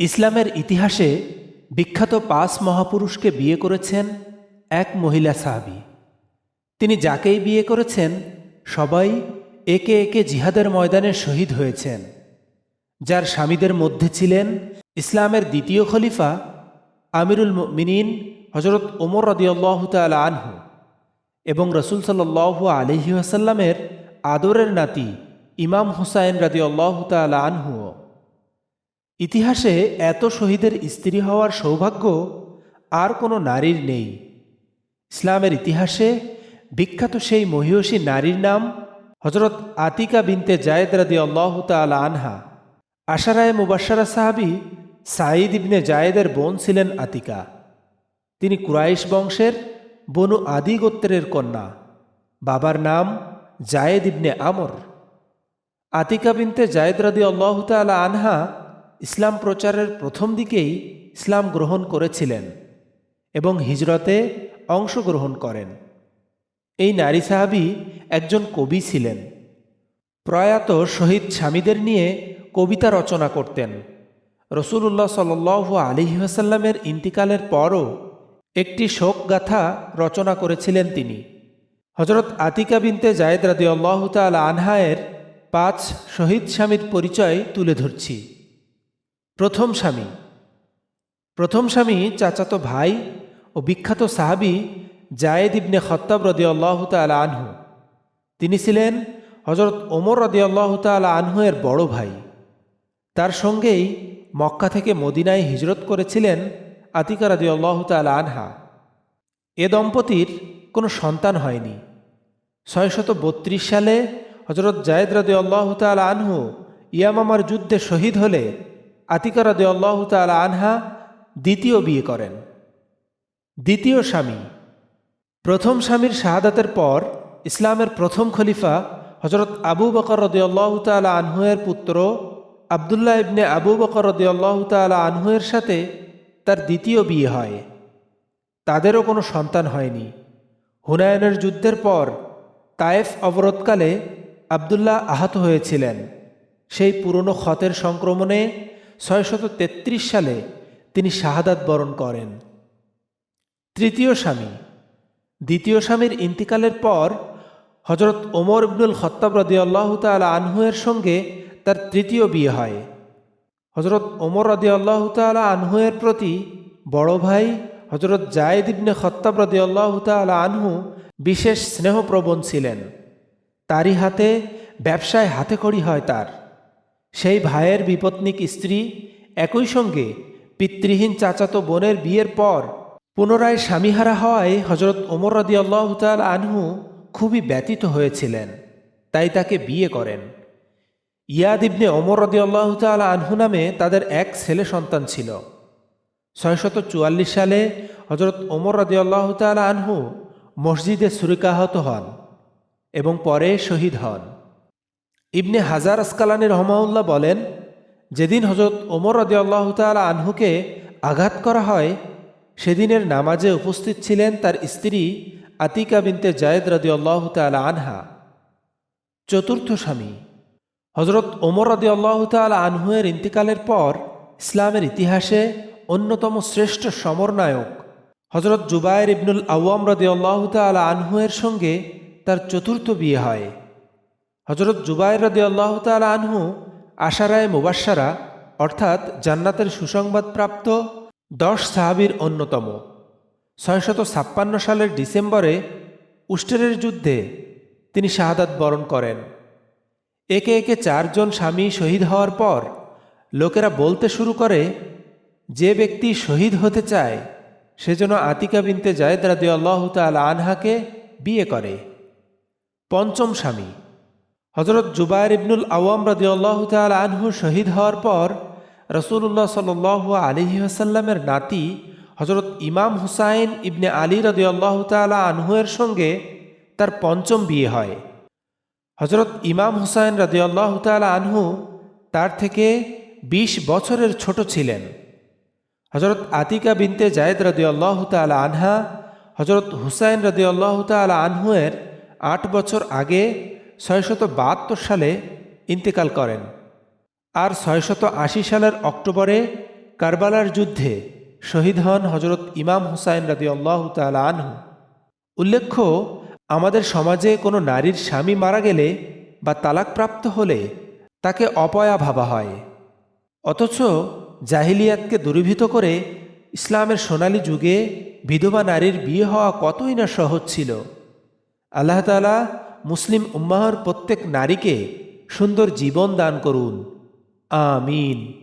ইসলামের ইতিহাসে বিখ্যাত পাঁচ মহাপুরুষকে বিয়ে করেছেন এক মহিলা সাহাবি। তিনি যাকেই বিয়ে করেছেন, সবাই একে একে জিহাদের ময়দানে শহীদ হয়েছেন। যার স্বামীদের মধ্যে ছিলেন ইসলামের দ্বিতীয় খলিফা আমিরুল মিনীন হজরত ওমর রদিয়াল্লাহ তাল আনহু এবং রসুল সাল্লাহ আলহি আসাল্লামের আদরের নাতি ইমাম হুসাইন রাদিয়াল্লাহ তাল আনহুও। ইতিহাসে এত শহীদের স্ত্রী হওয়ার সৌভাগ্য আর কোনো নারীর নেই। ইসলামের ইতিহাসে বিখ্যাত সেই মহিষী নারীর নাম হজরত আতিকা বিনতে জায়েদ রাদি আল্লাহ তাল আনহা। আশারায় মুবাসারা সাহাবি সাঈদ ইবনে জায়েদের বোন ছিলেন আতিকা। তিনি কুরাইশ বংশের বনু আদি গোত্রের কন্যা। বাবার নাম জায়েদ ইবনে আমর। আতিকা বিনতে জায়েদ রাদি আল্লাহ তাল আনহা ইসলাম প্রচারের প্রথম দিকেই ইসলাম গ্রহণ করেছিলেন এবং হিজরতে অংশগ্রহণ করেন। এই নারী সাহাবি একজন কবি ছিলেন। প্রয়াত শহীদ স্বামীদের নিয়ে কবিতা রচনা করতেন। রসুল্লাহ সাল আলিহাসাল্লামের ইন্তিকালের পরও একটি শোক শোকগাথা রচনা করেছিলেন তিনি। হজরত আতিকা বিনতে জায়েদ রাদি আল্লাহ তাল আনহায়ের পাঁচ শহীদ স্বামীর পরিচয় তুলে ধরছি। প্রথম স্বামী। প্রথম স্বামী চাচাতো ভাই ও বিখ্যাত সাহাবি জায়েদ ইবনে খত্তাব রদি আল্লাহ তাল আনহু। তিনি ছিলেন হজরত ওমর রদি আল্লাহ তাল আনহুয়ের বড় ভাই। তার সঙ্গেই মক্কা থেকে মদিনায় হিজরত করেছিলেন আতিকা রদি আল্লাহ তাল আনহা। এ দম্পতির কোনো সন্তান হয়নি। ছয়শত বত্রিশ সালে হজরত জায়েদ রদি আল্লাহ তাল আনহু ইয়ামামার যুদ্ধে শহীদ হলে আতিকা আল্লাহ তাল আনহা দ্বিতীয় বিয়ে করেন। দ্বিতীয় স্বামী। প্রথম স্বামীর শাহাদাতের পর ইসলামের প্রথম খলিফা হজরত আবু বকর রদিয়াল্লাহ তালা আনহুয়ের পুত্র আবদুল্লাহ ইবনে আবু বকর রদিয়াল্লাহ তালা আনহুয়ের সাথে তার দ্বিতীয় বিয়ে হয়। তাদেরও কোনো সন্তান হয়নি। হুনায়নের যুদ্ধের পর তায়েফ অবরোধকালে আবদুল্লাহ আহত হয়েছিলেন। সেই পুরনো ক্ষতের সংক্রমণে ছয়শত তেত্রিশ সালে তিনি শাহাদাত বরণ করেন। তৃতীয় স্বামী। দ্বিতীয় স্বামীর ইন্তিকালের পর হজরত ওমর ইবনুল খত্তাব রদিয়াল্লাহ তাল আনহুয়ের সঙ্গে তার তৃতীয় বিয়ে হয়। হজরত ওমর রদিয়াল্লাহ তাল আনহুয়ের প্রতি বড় ভাই হজরত জায়েদ ইবনে খত্তাব রদিয়াল্লাহ তাল আনহু বিশেষ স্নেহপ্রবণ ছিলেন। তারই হাতে ব্যবসায় হাতে খড়ি হয় তার। সেই ভাইয়ের বিপত্নিক স্ত্রী একই সঙ্গে পিতৃহীন চাচাতো বোনের বিয়ের পর পুনরায় স্বামীহারা হওয়ায় হজরত ওমর রদি আল্লাহ তাল আনহু খুবই ব্যতীত হয়েছিলেন, তাই তাকে বিয়ে করেন। ইয়াদ ইবনে ওমর রদি আল্লাহ তাল আনহু নামে তাদের এক ছেলে সন্তান ছিল। ছয়শত চুয়াল্লিশ সালে হজরত ওমর রদি আল্লাহ তাল আনহু মসজিদে সুরিকাহত হন এবং পরে শহীদ হন। ইবনে হাজার আসকালানি রহমাউল্লাহ বলেন, যেদিন হজরত ওমর রদি আল্লাহ তাল আনহুকে আঘাত করা হয়, সেদিনের নামাজে উপস্থিত ছিলেন তার স্ত্রী আতিকা বিনতে জায়েদ রদি আল্লাহ তাল আনহা। চতুর্থ স্বামী হজরত ওমর রদি আল্লাহ তাল আনহুয়ের ইন্তিকালের পর ইসলামের ইতিহাসে অন্যতম শ্রেষ্ঠ সমরনায়ক হজরত জুবায়ের ইবনুল আওয়াম রদি আল্লাহ তাল আনহুয়ের সঙ্গে তার চতুর্থ বিয়ে হয়। হজরত জুবায়ের রদি আল্লাহ তাল আনহু আশারায় মুবাসারা অর্থাৎ জান্নাতের সুসংবাদপ্রাপ্ত দশ সাহাবির অন্যতম। ছয়শত ছাপ্পান্ন সালের ডিসেম্বরে উস্টেরের যুদ্ধে তিনি শাহাদাত বরণ করেন। একে একে চারজন স্বামী শহীদ হওয়ার পর লোকেরা বলতে শুরু করে, যে ব্যক্তি শহীদ হতে চায় সেজন্য আতিকা বিনতে জায়দ রাদি আল্লাহ তাল আনহাকে বিয়ে করে। পঞ্চম স্বামী। হজরত জুবায়ের ইবনুল আওয়াম রাদি আল্লাহ তাল আনহু শহীদ হওয়ার পর রসুল্লাহ সাল আলিহি আসাল্লামের নাতি হজরত ইমাম হুসাইন ইবনে আলী রদি আল্লাহ তালা আনহুয়ের সঙ্গে তার পঞ্চম বিয়ে হয়। হজরত ইমাম হুসাইন রদি আল্লাহ তালা আনহু তার থেকে ২০ বছরের ছোট ছিলেন। হজরত আতিকা বিনতে জায়েদ রদি আল্লাহ তালা আনহা হজরত হুসাইন রদি আল্লাহ তালা আনহুয়ের আট বছর আগে ছয়শত বাহাত্তর সালে ইন্তেকাল করেন। আর ছয়শত আশি সালের অক্টোবরে কারবালার যুদ্ধে শহীদ হন হজরত ইমাম হুসাইন রাদি আল্লাহ তালা আনহু। উল্লেখ্য, আমাদের সমাজে কোনো নারীর স্বামী মারা গেলে বা তালাকপ্রাপ্ত হলে তাকে অপয়া ভাবা হয়। অথচ জাহিলিয়াতকে দূরীভূত করে ইসলামের সোনালী যুগে বিধবা নারীর বিয়ে হওয়া কতই না সহজ ছিল। আল্লাহ তালা মুসলিম উম্মাহর প্রত্যেক নারীকে সুন্দর জীবন দান করুন। আমিন।